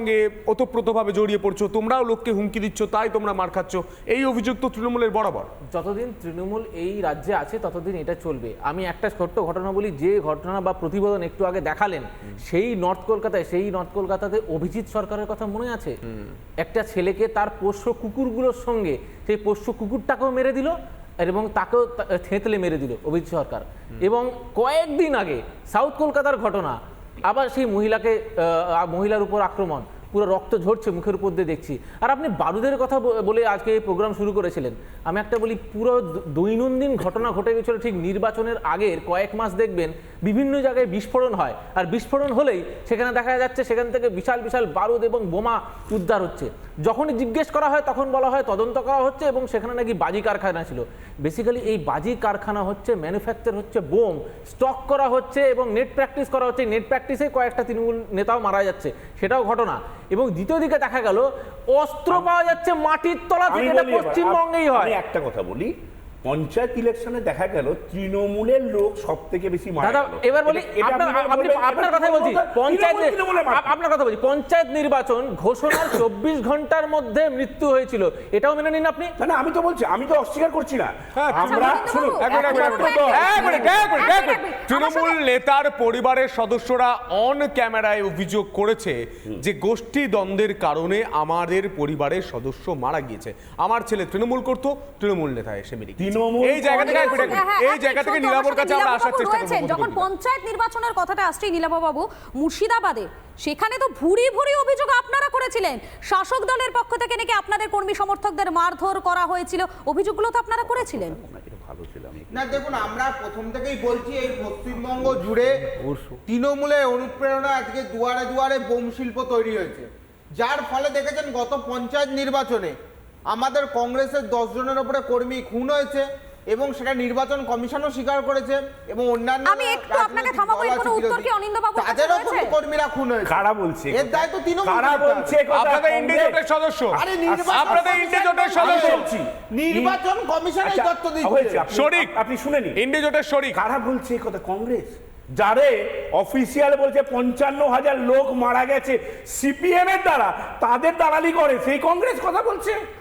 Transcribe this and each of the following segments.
সঙ্গে ওতপ্রোতভাবে জড়িয়ে পড়ছো, তোমরাও লোককে হুমকি দিচ্ছ, তাই তোমরা মার খাচ্ছ। এই অভিযোগ তো তৃণমূলের বরাবর। যতদিন তৃণমূল এই রাজ্যে আছে, ততদিন এটা চলবে। আমি একটা ছোট্ট ঘটনা বলি, যে ঘটনা বা প্রতিবেদন একটু আগে দেখালেন, সেই নর্থ কলকাতায়, সেই নর্থ কলকাতাতে অভিজিৎ সরকারের কথা মনে আছে? একটা ছেলেকে তার পোষ্য কুকুরগুলোর সঙ্গে, সেই পোষ্য কুকুরটাকেও মেরে দিল, এবং তাকেও থেঁতলে মেরে দিল অভিজিৎ সরকার। এবং কয়েকদিন আগে, সাউথ কলকাতার ঘটনা আবার সেই মহিলাকে মহিলার উপর আক্রমণ। পুরো রক্ত ঝরছে, মুখের উপর দিয়ে দেখছি। আর আপনি বারুদের কথা বলে আজকে এই প্রোগ্রাম শুরু করেছিলেন। আমি একটা বলি, পুরো দৈনন্দিন ঘটনা ঘটে গেছিল ঠিক নির্বাচনের আগের কয়েক মাস দেখবেন, বিভিন্ন জায়গায় বিস্ফোরণ হয়। আর বিস্ফোরণ হলেই সেখানে দেখা যাচ্ছে সেখান থেকে বিশাল বিশাল বারুদ এবং বোমা উদ্ধার হচ্ছে। যখনই জিজ্ঞেস করা হয় তখন বলা হয় তদন্ত করা হচ্ছে এবং সেখানে নাকি বাজি কারখানা ছিল। বেসিক্যালি এই বাজি কারখানা হচ্ছে ম্যানুফ্যাকচার হচ্ছে বোম স্টক করা হচ্ছে এবং নেট প্র্যাকটিস করা হচ্ছে। নেট প্র্যাকটিসে কয়েকটা তৃণমূল নেতাও মারা যাচ্ছে। সেটাও ঘটনা। এবং দ্বিতীয় দিকে দেখা গেল অস্ত্র পাওয়া যাচ্ছে মাটির তলা থেকে পশ্চিমবঙ্গেই হয়। একটা কথা বলি পঞ্চায়েত ইলেকশনে দেখা গেল তৃণমূলের লোক সব থেকে বেশি মারা দাদা এবার বলি আপনার আপনি আপনি বলবেন, আপনার এটা কথাই বলছি। পঞ্চায়েত আপনার কথা বলছি। পঞ্চায়েত নির্বাচন ঘোষণার চব্বিশ ঘণ্টার মধ্যে মৃত্যু হয়েছিল। এটাও মেনে নিন আপনি। না আমি তো বলছি আমি তো অস্বীকার করছি না। হ্যাঁ, আমরা। তৃণমূল নেতার পরিবারের সদস্যরা অন ক্যামেরায় অভিযোগ করেছে যে গোষ্ঠী দ্বন্দ্বের কারণে আমাদের পরিবারের সদস্য মারা গিয়েছে। আমার ছেলে তৃণমূল করতো তৃণমূল নেতা এসে মেরে। তৃণমূল এই জায়গা থেকে। হ্যাঁ, এই জায়গা থেকে নীলাবর কাছে আমরা আসার চেষ্টা রয়েছেন। যখন পঞ্চায়েত নির্বাচনের কথাটা আসছে নীলাভবাবু মুর্শিদাবাদে সেখানে তো ভুরি ভুরি অভিযোগ আপনারা করেছিলেন। শাসক দলের পক্ষ থেকে নাকি আপনাদের কর্মী সমর্থকদের মারধর করা হয়েছিল? অভিযোগগুলো তো আপনারা করেছিলেন। না দেখুন আমরা প্রথম থেকেই বলছি এই পশ্চিমবঙ্গ জুড়ে তৃণমূলের অনুপ্রেরণা আজকে দুয়ারে দুয়ারে বোম শিল্প তৈরি হয়েছে। যার ফলে দেখেছেন গত পঞ্চায়েত নির্বাচনে আমাদের কংগ্রেসের দশ জনের উপরে কর্মী খুন হয়েছে এবং সেটা নির্বাচন কমিশনও স্বীকার করেছে এবং অন্যান্য আমি একটু আপনাকে থামাবো, এর কোনো উত্তর কি তাদেরও রয়েছে? কিন্তু কর্মীরা খুন হয়েছে। কারা বলছে? এর দায়িত্ব তৃণমূল কারা বলছে? আপনাদের কংগ্রেস? সদস্য। আরে নির্বাচন আপনাদের ইন্ডিয়া জোটের কমিশন- সদস্য। নির্বাচন কমিশন এই আচ্ছা, তথ্য দিচ্ছে। শরিক। আপনি শুনে নিন। ইন্ডিয়া জোটের শরিক। কারা বলছে এই কথা? কংগ্রেস? যারে অফিসিয়াল বলছে পঞ্চান্ন হাজার লোক মারা গেছে সিপিএম এর দ্বারা তাদের দালালি করে সেই কংগ্রেস কথা বলছে?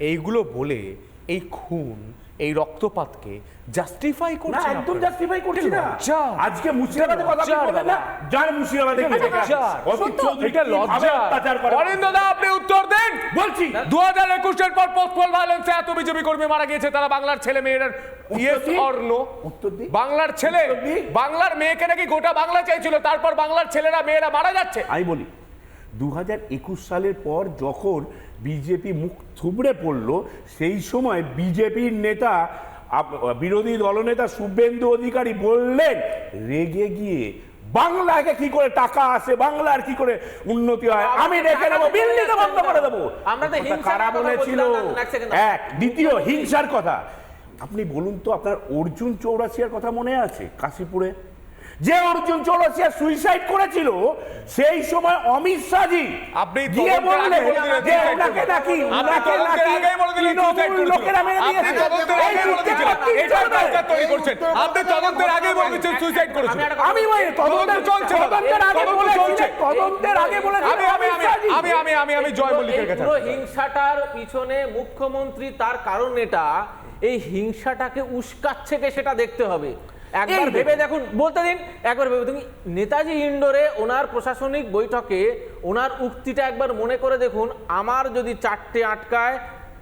এইগুলো বলে এই খুন এই রক্তপাতকে জাস্টিফাই করছে একদম জাস্টিফাই করছে না। আজকে মুর্শিদাবাদে কথা বলবে না যার মুর্শিদাবাদে এটা লজ্জা। অরিন্দ দা আপনি উত্তর বলছি দু হাজার একুশের পর পোস্টপল ভায়োলেন্সে এত বিজেপি কর্মী মারা গিয়েছে তারা বাংলার ছেলে মেয়েরা ইয়েস অর নো বাংলার ছেলে বাংলার মেয়েকে নাকি গোটা বাংলা চাইছিল তারপর বাংলার ছেলেরা মেয়েরা মারা যাচ্ছে। আমি বলি দু হাজার একুশ সালের পর যখন বিজেপি মুখ থুবড়ে পড়ল সেই সময় বিজেপির নেতা বিরোধী দলনেতা শুভেন্দু অধিকারী বললেন রেগে গিয়ে বাংলাকে কি করে টাকা আসে বাংলার কি করে উন্নতি হয়? আমি দেখে নেব বিল্ডিতে বন্ধ করে দেবো। আমরা তো কারা বলেছিল? এক দ্বিতীয় হিংসার কথা। আপনি বলুন তো আপনার অর্জুন চৌরাসিয়ার কথা মনে আছে কাশীপুরে? যে অর্জুন চৌরাসিয়া সুইসাইড করেছিল সেই সময় অমিত শাহজি আপনি আগে বললেন বলে যে ওনাকে নাকি ওনাকে নাকি। লোকেরা মেরে দিয়েছে। তৈরি করছেন। আপনি তদন্তের বলা আগেই বলে দিচ্ছেন সুইসাইড করেছিল আমি তদন্তের চলছে তদন্তের আগে। তদন্তের আগে আমি আমি আমি আমি আমি আমি জয় মল্লিকের কাছে হিংসাটার পিছনে মুখ্যমন্ত্রী তার কারণ এটা এই হিংসাটাকে উস্কাচ্ছে কে সেটা দেখতে হবে। একবার ভেবে দেখুন বলতে দিন একবার ভেবে তুমি নেতাজি ইন্ডোরে ওনার প্রশাসনিক বৈঠকে ওনার উক্তিটা একবার মনে করে দেখুন আমার যদি চারটে আটকায়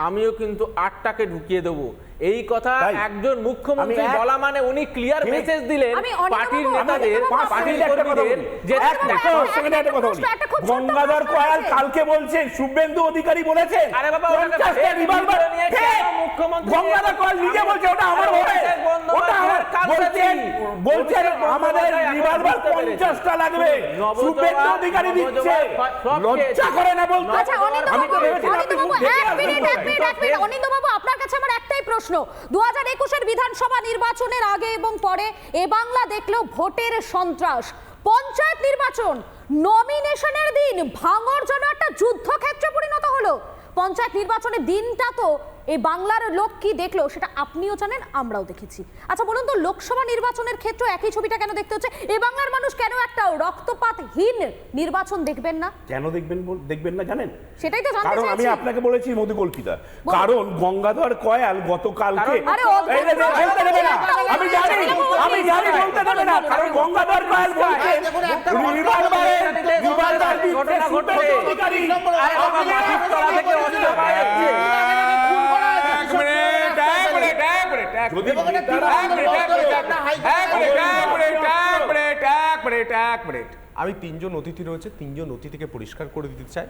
আমিও কিন্তু আটটাকে ঢুকিয়ে দেবো। এই কথা একজন মুখ্যমন্ত্রী বলা মানে উনি ক্লিয়ার মেসেজ দিলেন পার্টির নেতাদের পার্টির কর্মীদের যে গঙ্গাধর কয়াল কালকে বলছে শুভেন্দু অধিকারী বলেছেন আরে বাবা মুখ্যমন্ত্রী গঙ্গাধর কয়াল নিজে বলছে ওটা আমার হবে ওটা আমার বলছেন বলছেন আমাদের রিভলভার টা লাগবে। শুভেন্দু অধিকারী দিচ্ছে। লজ্জা করে না বলতে আচ্ছা অনিন্দ বাবু অনিন্দ বাবু এক মিনিট এক মিনিট অনিন্দ বাবু আপনার কাছে আমার একটাই প্রশ্ন দু হাজার একুশের বিধানসভা নির্বাচনের আগে এবং পরে এ বাংলা দেখল ভোটের সন্ত্রাস। পঞ্চায়েত নির্বাচন নমিনেশনের দিন ভাঙর জন্য একটা যুদ্ধক্ষেত্রে পরিণত হলো। পঞ্চায়েত নির্বাচনের দিনটা তো এই বাংলার লোক কি দেখল সেটা আপনিও জানেন আমরাও দেখেছি। আচ্ছা বলুন তো লোকসভা নির্বাচনের ক্ষেত্রে একই ছবিটা কেন দেখতে হচ্ছে? এ বাংলার মানুষ কেন একটা রক্তপাতহীন নির্বাচন দেখবেন না? কেন দেখবেন দেখবেন না জানেন? সেটাই তো জানতে কারণ আমি আপনাকে বলেছি মধুকল্পিতা বলুন। কারণ গঙ্গাধর কয়াল গতকালকে আরে আমি জানি। আমি জানি বলতে দেবে না। কারণ গঙ্গাধর কয়াল বলছে একটা রিভলভারে অধিকারী। আমি তিনজন অতিথি রয়েছে তিনজন অতিথিকে পরিষ্কার করে দিতে চাই।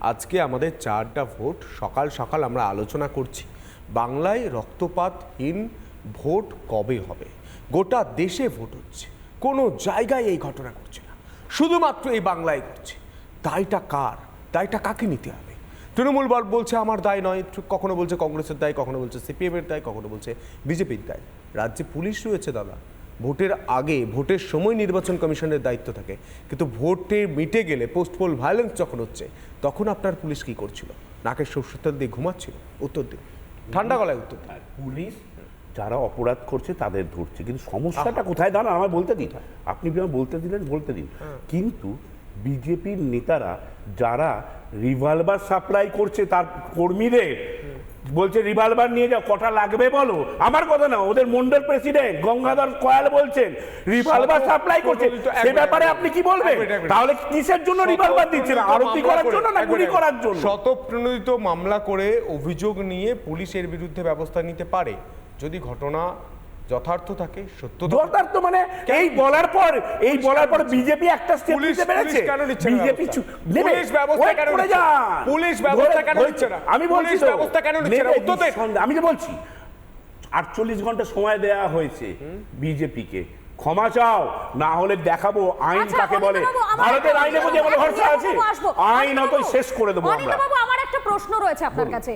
আজকে আমাদের চারটা ভোট সকাল সকাল আমরা আলোচনা করছি বাংলায় রক্তপাতহীন ভোট কবে হবে? গোটা দেশে ভোট হচ্ছে কোনো জায়গায় এই ঘটনা ঘটছে না। শুধুমাত্র এই বাংলায় ঘটছে। দায়টা কার? দায়টা কাকে নিতে হবে? তৃণমূল বল বলছে আমার দায় নয় কখনো বলছে কংগ্রেসের দায় কখনো বলছে সিপিএমের দায় কখনো বলছে বিজেপির দায়। রাজ্যে পুলিশ রয়েছে দাদা। ভোটের আগে ভোটের সময় নির্বাচন কমিশনের দায়িত্ব থাকে। কিন্তু ভোটে মিটে গেলে পোস্টপোল ভায়োলেন্স যখন হচ্ছে তখন আপনার পুলিশ কি করছিল? নাকের সর্ষের দিয়ে ঘুমাচ্ছিল? উত্তর দিন। ঠান্ডা গলায় উত্তর দিন। পুলিশ যারা অপরাধ করছে তাদের ধরছে। কিন্তু সমস্যাটা কোথায়? দাঁড়ান আমায় বলতে দিন। আপনি বলতে দিলেন বলতে দিন। কিন্তু বিজেপির নেতারা যারা রিভলভার সাপ্লাই করছে তার কর্মীদের বলছে রিভলভার নিয়ে যাও কটা লাগবে বলো? আমার কথা না ওদের মন্ডল প্রেসিডেন্ট গঙ্গাধর কয়াল বলছেন রিভলভার সাপ্লাই করছে। সে ব্যাপারে আপনি কি বলবেন? তাহলে কিসের জন্য রিভলভার দিচ্ছেন আরতি করার জন্য না গুলি করার জন্য? শতপ্রণোদিত মামলা করে অভিযোগ নিয়ে পুলিশের বিরুদ্ধে ব্যবস্থা নিতে পারে। যদি ঘটনা যথার্থ থাকে সত্য। যথার্থ মানে এই বলার পর এই বলার পর বিজেপি একটা স্টেপ নিতে পেরেছে। কেন নিচ্ছে বিজেপি পুলিশ ব্যবস্থা কেন নিচ্ছে? না? পুলিশ ব্যবস্থা কেন নিচ্ছে না? আমি বলছি ব্যবস্থা কেন নিচ্ছে না? উত্তর। আমি তো বলছি আটচল্লিশ ঘণ্টা সময় দেয়া হয়েছে বিজেপিকে। ক্ষমা চাও না হলে দেখাবো আইন আচ্ছা, কাকে বলে। ভারতের আইনে বুঝে বলে ভরসা আছে? আইন অত শেষ করে দেবো আমরা। আমার একটা প্রশ্ন রয়েছে আপনার কাছে।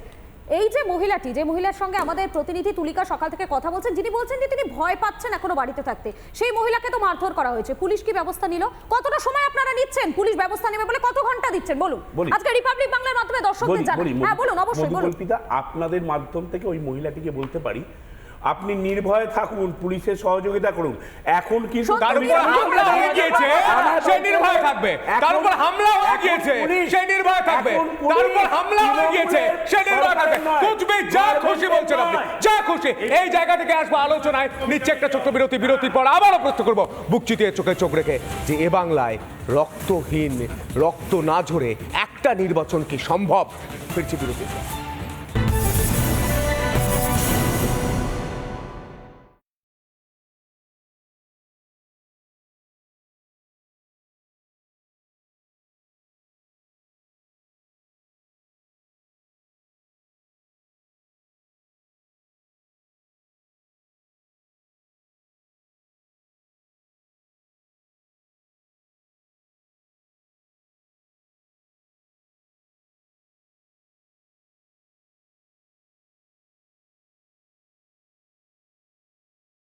এই যে মহিলাটি যে মহিলার সঙ্গে আমাদের প্রতিনিধি তুলিকা সকাল থেকে কথা বলছেন যিনি বলছেন যে তিনি ভয় পাচ্ছেন এখনও বাড়িতে থাকতে। সেই মহিলাকে তো মারধর করা হয়েছে। পুলিশ কি ব্যবস্থা নিল? কতটা সময় আপনারা নিচ্ছেন? পুলিশ ব্যবস্থা নেবে বলে কত ঘণ্টা দিচ্ছেন? বলুন। আজকে রিপাবলিক বাংলার মাধ্যমে দর্শকদের জানান। হ্যাঁ বলুন অবশ্যই বলুন। আপনাদের মাধ্যম থেকে ওই মহিলাটিকে বলতে পারি। আপনি নির্ভয়ে থাকুন পুলিশের সহযোগিতা করুন। এখন কিন্তু তার উপর হামলা হয়ে গিয়েছে। সে নির্ভয় থাকবে। তার উপর হামলা হয়ে গিয়েছে। সে নির্ভয় থাকবে। তার উপর হামলা হয়ে গিয়েছে। সে থাকবে। সরকার যা খুশি বলছেন আপনি। যা খুশি। এই জায়গা থেকে আসব আলোচনায়। নিচ্ছে একটা ছোট্ট বিরতি বিরতির পর আবারও প্রশ্ন করব। বুক চিতিয়ে চোখে চোখ রেখে যে এ বাংলায় রক্তহীন রক্ত না ঝরে একটা নির্বাচন কি সম্ভব? ফিরছি বিরতির।